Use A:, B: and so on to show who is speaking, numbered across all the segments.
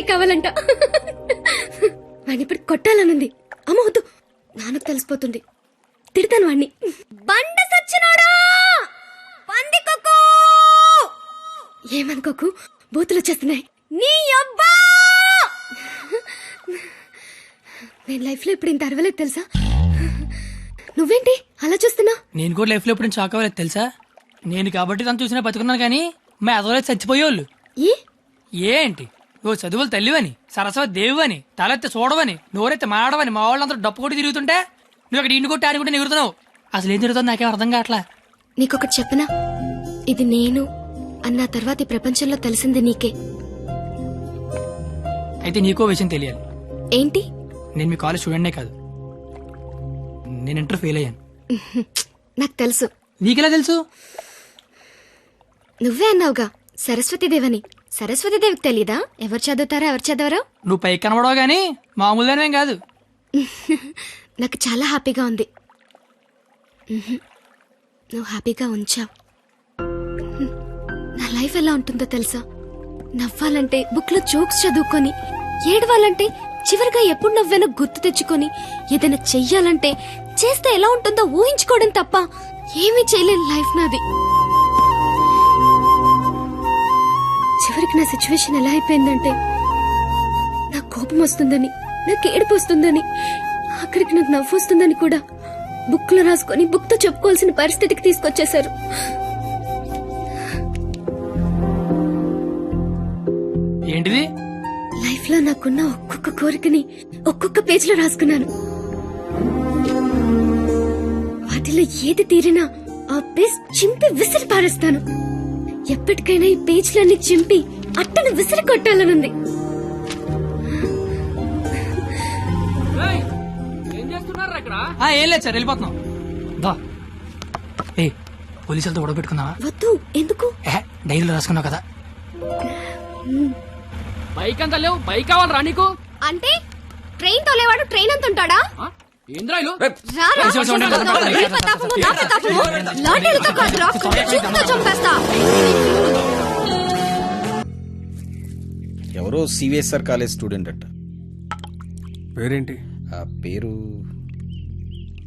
A: కూడా క్వాలిటీ. వాడిని ఇప్పుడు కొట్టాలనుంది. అమ్మ వద్దు. నాన్నకు తెలిసిపోతుంది. తిడతాను వాడిని బండ సచ్చినోడా? పందికొక్కు ఏమనుకోకు? బూతులు వచ్చేస్తున్నాయి. నీ అబ్బా! నేను లైఫ్లో ఇప్పుడు ఇంత అరవలేదు తెలుసా? నువ్వేంటి? అలా చూస్తున్నా?
B: నేను కూడా లైఫ్లో ఎప్పుడు షాక్ అవ్వలేదు తెలుసా? నేను కాబట్టి తను చూసినా బతుకున్నాను కానీ మా ఎదవలేదు చచ్చిపోయేవాళ్ళు
A: ఏ?
B: ఏంటి? ఓ చదువులు తల్లివని సరస్వతి దేవివని తలెత్తి చూడవని నోరెత్తి మాడవని మా వాళ్ళందరూ డప్పు కొట్టి తిరుగుతుంటే నువ్వు అక్కడ ఇంటి కొట్టి ఆడి కొట్టి ఎగురుతున్నావు అసలు ఏం తిరుగుతుంది నాకేం అర్థం కావట్లా.
A: నీకొకటి చెప్పనా? ఇది నేను అన్న తర్వాత ఈ ప్రపంచంలో తెలిసింది నీకే.
B: అయితే నీకో విషయం తెలియాలి.
A: ఏంటి?
B: నేను మీ కాలేజ్ స్టూడెంట్నే కాదు. నేను ఇంటర్ ఫెయిల్ అయ్యాను.
A: నాకు తెలుసు.
B: నీకెలా తెలుసు?
A: నువ్వే అన్నావుగా సరస్వతీదేవని సరస్వతీదేవికి తెలీదా? ఎవరు చదువుతారా ఎవరు చదవరో?
B: నువ్వు పైకి కనబడవు కానీ మామూలుగానేం కాదు.
A: నాకు చాలా హ్యాపీగా ఉంది. ఉహుం. నువ్వు హ్యాపీగా ఉంచావు. ఉహుం. నా లైఫ్ ఎలా ఉంటుందో తెలుసా? నవ్వాలంటే బుక్లో జోక్స్ చదువుకొని ఏడవాలంటే చివరిగా ఎప్పుడు నవ్వానో గుర్తు తెచ్చుకొని ఏదైనా చెయ్యాలంటే చేస్తే ఎలా ఉంటుందో ఊహించుకోవడం తప్ప ఏమీ చేయలేని లైఫ్ నాది. నా సిచ్యువేషన్ ఎలా అయిపోయిందంటే నాకు కోపం వస్తుందని నాకు ఏడుపు వస్తుందని ఆఖరికి నాకు నవ్వు వస్తుందని కూడా బుక్లో రాసుకొని బుక్తో చెప్పుకోవాల్సిన పరిస్థితికి తీసుకొచ్చేశారు.
B: ఏంటిది?
A: లైఫ్లో నాకున్న ఒక్కొక్క కోరికని ఒక్కొక్క పేజ్లో రాసుకున్నాను. వాటిలో ఏది తీరినా ఆ పేజ్ చింపి విసిరి పారేస్తాను ఎప్పటికైనా ఈ పేజ్లన్నీ చింపి అట్టను విసిరి కొట్టాలనుంది.
B: ఆ, ఏం లేదు సార్ వెళ్ళిపోతున్నాం. దా. ఏ పోలీసులతో గొడవ పెట్టుకున్నావా?
A: వద్దు ఎందుకు?
B: డైరీలో రాసుకున్నావు కదా.
C: బైక్ అంత లేవు బైక్ కావాలరా నీకు?
A: అంటే ట్రైన్ తోలేవాడు ట్రైన్ అంత ఉంటాడా?
C: ఆ?
D: ఎవరో సివిఎస్ఆర్ కాలేజ్ స్టూడెంట్ అట్ట
E: పేరేంటి?
D: ఆ పేరు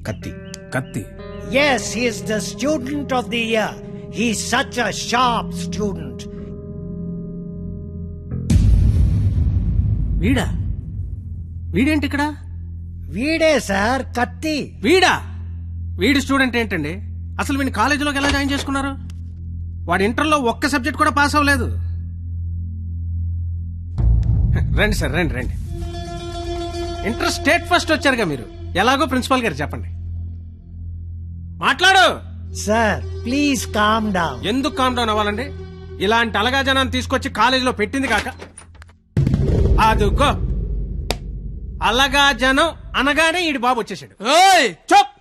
D: కత్తి.
E: కత్తి.
F: Yes, he is the student of the year. He's such a sharp student.
E: వీడా? వీడేంటి ఇక్కడ?
F: వీడే సార్ కత్తి.
E: వీడా? వీడి స్టూడెంట్ ఏంటండి? అసలు వీడిని కాలేజీలోకి ఎలా జాయిన్ చేసుకున్నారు? వాడు ఇంటర్లో ఒక్క సబ్జెక్ట్ కూడా పాస్ అవ్వలేదు. రండి సార్ రండి రండి. ఇంటర్ స్టేట్ ఫస్ట్ వచ్చారుగా మీరు. ఎలాగో ప్రిన్సిపాల్ గారు చెప్పండి. మాట్లాడు!
F: సార్ ప్లీజ్ కామ్ డౌన్
E: ఎందుకు కామ్ డౌన్ అవ్వాలండి? ఇలాంటి అలగా జనాన్ని తీసుకొచ్చి కాలేజీలో పెట్టింది కాక. అదుగో. అలగా జనం అనగానే ఈడి బాబు వచ్చేసాడు.
B: ఓయ్
E: చప్!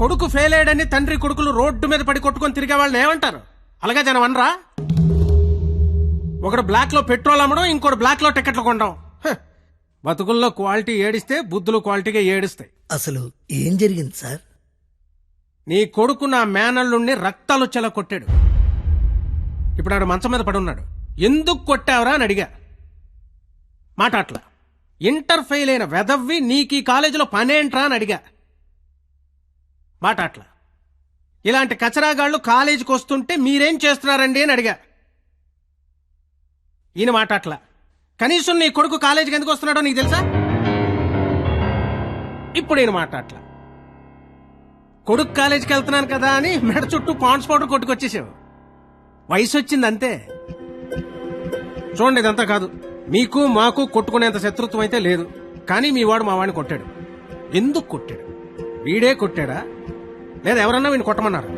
E: కొడుకు ఫెయిల్ అయ్యాడని తండ్రి కొడుకులు రోడ్డు మీద పడి కొట్టుకొని తిరిగే వాళ్ళని ఏమంటారు? అలాగా జనం అనరా? ఒకడు బ్లాక్లో పెట్రోల్ అమ్మడం ఇంకోటి బ్లాక్లో టికెట్లు కొనడం. బతుకుల్లో క్వాలిటీ ఏడిస్తే బుద్ధులు క్వాలిటీగా ఏడుస్తాయి.
G: అసలు ఏం జరిగింది సార్?
E: నీ కొడుకు నా మేనల్లుండి రక్తాలు వచ్చేలా కొట్టాడు ఇప్పుడు ఆడు మంచం మీద పడి ఉన్నాడు ఎందుకు కొట్టావురా అని అడిగా. మాట అట్లా ఇంటర్ ఫెయిల్ అయిన వెదవ్వి నీకు ఈ కాలేజీలో పనేంట్రా అని అడిగా. మాట అట్లా ఇలాంటి కచరాగాళ్ళు కాలేజీకి వస్తుంటే మీరేం చేస్తున్నారండి అని అడిగా. ఈయన మాట అట్లా కనీసం నీ కొడుకు కాలేజీకి ఎందుకు వస్తున్నాడో నీకు తెలుసా? ఇప్పుడు ఈయన మాట అట్లా కొడుకు కాలేజీకి వెళ్తున్నాను కదా అని మెడ చుట్టూ పాండ్స్ పౌడర్ కొట్టుకొచ్చేసావు. వయసు వచ్చింది అంతే. చూడండి ఇదంతా కాదు. మీకు మాకు కొట్టుకునేంత శత్రుత్వం అయితే లేదు. కానీ మీ వాడు మా వాడిని కొట్టాడు. ఎందుకు కొట్టాడు? వీడే కొట్టాడా? లేదా ఎవరన్నా వీడిని కొట్టమన్నారు?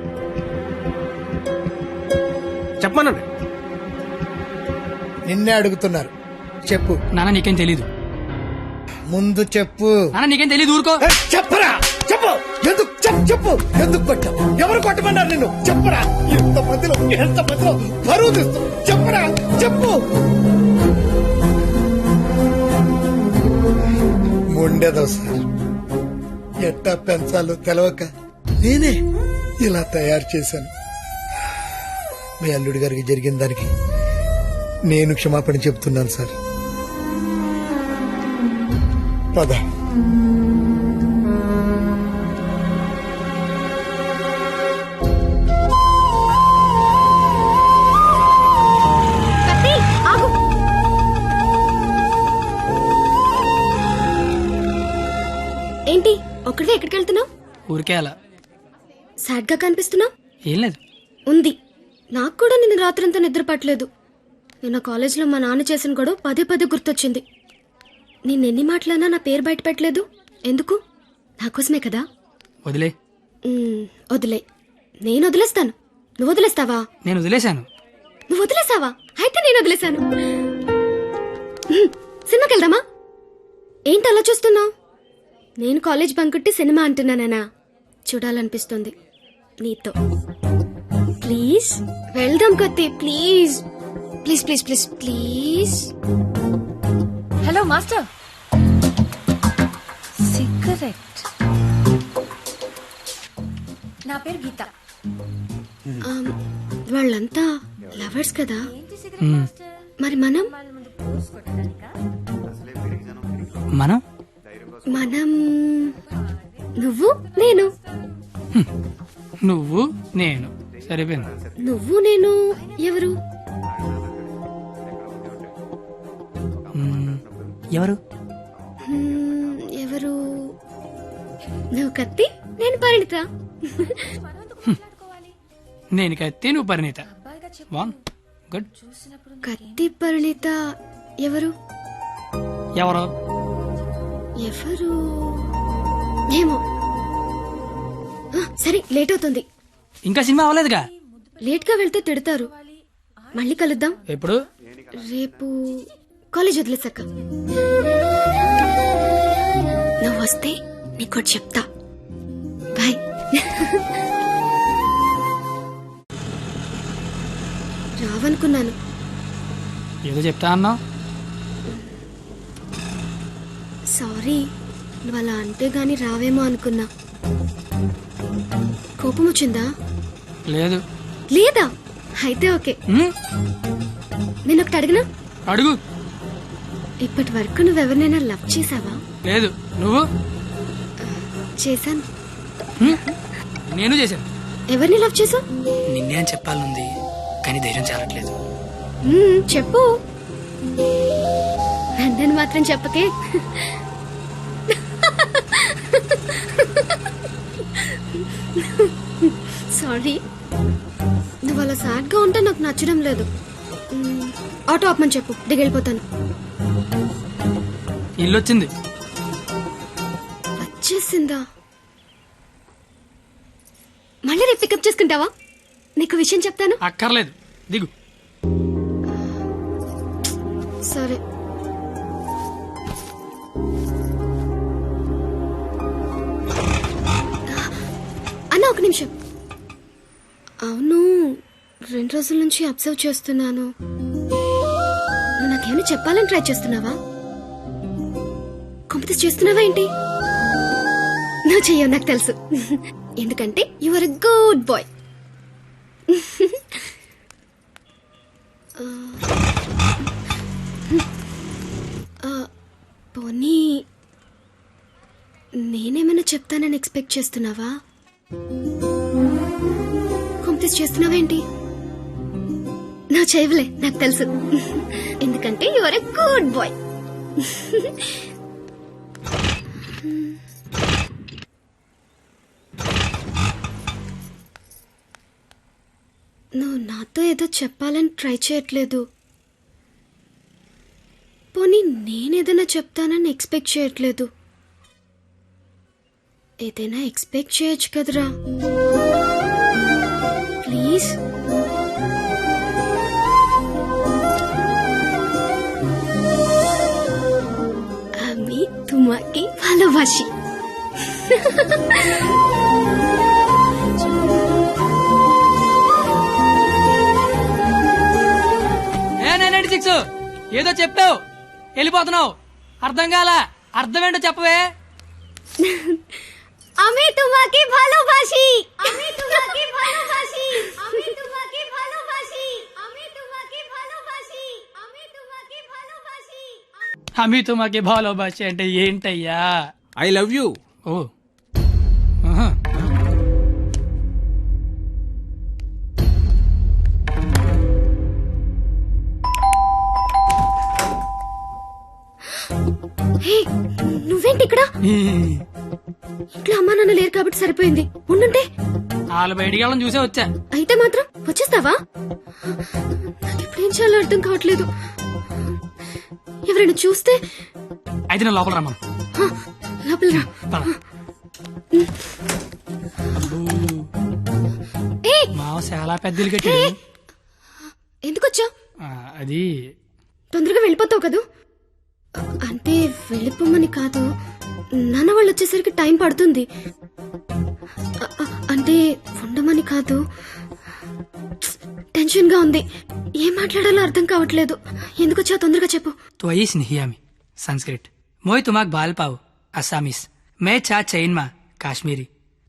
E: చెప్పమనండి.
G: నిన్నే అడుగుతున్నారు. చెప్పు.
B: నాన్న నీకేం తెలీదు.
G: ముందు చెప్పు.
B: నాన్న నీకేం తెలీదు ఊరుకో.
G: చెప్పరా? చెప్పు. ఎందుకు? చెప్పు చెప్పు. ఎందుకు కొట్టావు? ఎవరు కొట్టమన్నారు నిన్ను? చెప్పరా? ఎంత మధ్యలో ఎంత మధ్యలో పరువు తీస్తూ చెప్పరా? చెప్పు. మొండేదో సార్ ఎట్టా పెంచాలో తెలవక నేనే ఇలా తయారు చేశాను. మీ అల్లుడి గారికి జరిగిన దానికి నేను క్షమాపణ చెప్తున్నాను సార్. పద.
A: ఏంటి ఒక్కడే ఎక్కడికి వెళ్తున్నావు?
B: ఊరికే అలా.
A: సాడ్గా కనిపిస్తున్నావు?
B: ఏం లేదు.
A: ఉంది. నాకు కూడా నిన్న రాత్రంతా నిద్ర పట్టలేదు నిన్న కాలేజీలో మా నాన్న చేసిన గొడవ పదే పదే గుర్తొచ్చింది. నేను ఎన్ని మాటలన్నా నా పేరు బయట పెట్టలేదు. ఎందుకు? నా కోసమే కదా?
B: వదిలే.
A: వదిలే. నేను వదిలేస్తాను. నువ్వు వదిలేస్తావా?
B: నేను వదిలేశాను.
A: నువ్వు వదిలేసావా అయితే నేను వదిలేశాను. సినిమాకి వెళ్దామా? ఏంటి అలా చూస్తున్నావు? నేను కాలేజ్ బంకుట్టి సినిమా అంటున్నానా చూడాలనిపిస్తుంది. నీతో. ప్లీజ్. వెళ్దాం కత్తి please. Please please please please
H: hello master cigarette నా పేరు గీత.
A: ఆమ్, వాళ్ళంతా లవర్స్ కదా?
B: మ్మ్.
A: మరి మనం?
B: మనం?
A: మనం నువ్వు నేను.
B: నువ్వు నేను. సరిపోయింది.
A: నువ్వు నేను ఎవరు?
B: ఎవరు?
A: ఎవరు? నువ్వు కత్తి నేను పరిణిత.
B: నేను కత్తి నువ్వు పరిణీత. వన్ గుడ్
A: కత్తి పరిణిత ఎవరు?
B: ఎవరు?
A: ఎవరు? ఏమో. ఆ, సరే లేట్ అవుతుంది.
B: ఇంకా సినిమా అవ్వలేదుగా?
A: లేట్గా వెళ్తే తిడతారు. మళ్ళీ కలుద్దాం.
B: ఎప్పుడు?
A: రేపు కాలేజ్ వదిలేసాక నువ్వు వస్తే నీకోటి చెప్తా. బాయ్. రావనుకున్నాను.
B: ఏదో చెప్తా అన్నావు
A: సారీ నువ్వు అలా అంటే గాని రావేమో అనుకున్నా. కోపం వచ్చిందా?
B: లేదు.
A: లేదా? అయితే ఓకే? నేను ఒకటి అడిగినా?
B: అడుగు.
A: ఇప్పటి వరకు నువ్వెవరినైనా లవ్ చేసావా
B: లేదు. నువ్వు?
A: చేశాను?
B: నేను చేశాను.
A: ఎవరిని లవ్ చేసావు
B: నిన్నే అని చెప్పాలనుంది కానీ ధైర్యం చాలట్లేదు.
A: చెప్పు. నన్ను మాత్రం చెప్పకే. సారీ. నువ్వు అలా సాడ్గా ఉంటే నాకు నచ్చడం లేదు. ఆటో ఆపమని చెప్పు. దిగెళ్ళిపోతాను.
B: ఇల్లు వచ్చింది
A: వచ్చేసిందా? మళ్ళీ రేపు పికప్ చేసుకుంటావా? నీకు విషయం చెప్తాను.
B: అక్కర్లేదు. దిగు.
A: సరే. అన్న ఒక నిమిషం. అవును రెండు రోజుల నుంచి అబ్జర్వ్ చేస్తున్నాను. నువ్వు నాకేమైనా చెప్పాలని ట్రై చేస్తున్నావా? కొంపతి చేస్తున్నావా ఏంటి? నువ్వు చెయ్యవు నాకు తెలుసు. ఎందుకంటే you are a good boy పోనీ నేనేమైనా చెప్తానని ఎక్స్పెక్ట్ చేస్తున్నావా? కొంపతీసి చేస్తున్నావేంటి నా చేయవులే నాకు తెలుసు. ఎందుకంటే you are a good boy నువ్వు నాతో ఏదో చెప్పాలని ట్రై చేయట్లేదు. పోనీ నేను ఏదైనా చెప్తానని ఎక్స్పెక్ట్ చేయట్లేదు. ఏదైనా ఎక్స్పెక్ట్ చేయొచ్చు కదరా. ప్లీజ్. అమ్మి తుమాకి ভালোবাসি
B: ఏ నైన్ సిక్స్ ఏదో చెప్పావు వెళ్ళిపోతున్నావు అర్థం కాల అర్థం ఏంటో చెప్పవే
A: আমি তোমাকে ভালোবাসি আমি তোমাকে ভালোবাসি আমি
B: అమితో మాకే భాలో భాష అంటే ఏంటయ్యా?
E: I love you.
B: ఓ. ఆహా.
A: హే నువ్వేంటి ఇక్కడ? ఇంట్లో అమ్మా నాన్న లేరు కాబట్టి సరిపోయింది. ఉండుంటే.
B: వాళ్ళ బయటికి వెళ్ళడం చూసే వచ్చా.
A: అయితే మాత్రం వచ్చేస్తావా? నాకు ఇప్పుడేం చేయాలో అర్థం కావట్లేదు. ఎవరైనా చూస్తే?
B: అయితే నేను లోపల రమ్మను.
A: లోపల రా.
B: మావ చాలా పెద్దలు కట్టాడు
A: ఎందుకు
B: అది
A: తొందరగా వెళ్ళిపోతావు కదూ? అంటే వెళ్ళిపోమని కాదు. నాన్న వాళ్ళు వచ్చేసరికి టైం పడుతుంది. అంటే ఉండమని కాదు. టెన్షన్ గా ఉంది ఏం మాట్లాడాలో అర్థం కావట్లేదు ఎందుకు వచ్చావు తొందరగా చెప్పు
B: तो आई स्नेहियामी संस्कृत मोय तुमाक बाल पाव असामीस मैं चा चैन मा काश्मीरी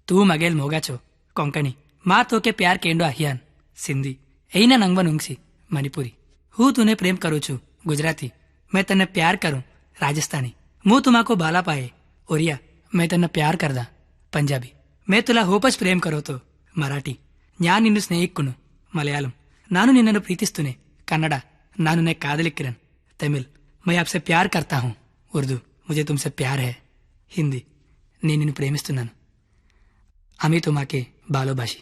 B: तू मगेल मोगाचो कोंकणी मा तो के प्यार केंडो अहियान सिंधी एना नंगवन उंगसी मणिपुरी हूँ तूने प्रेम करू छू गुजराती मैं तन्ने प्यार करूं राजस्थानी मुंह तुमाको बाला पाए ओरिया मैं तन्ने प्यार करदा पंजाबी मैं तुला होपच प्रेम करो तो मराठी ഞാൻ నిన్ను స్నేహిక్కును మలయాళం నాను నిన్ను ప్రీతిస్తూనే. కన్నడ నాను నే కాదలి కిరణ్. తమిళ్ మై ఆప్ సే ప్యార్ కర్తా హూ. ఉర్దూ ముజే తుమ్సే ప్యార్ హే. హిందీ నేను నిన్ను ప్రేమిస్తున్నాను. అమీ మాకే బాలోభాషి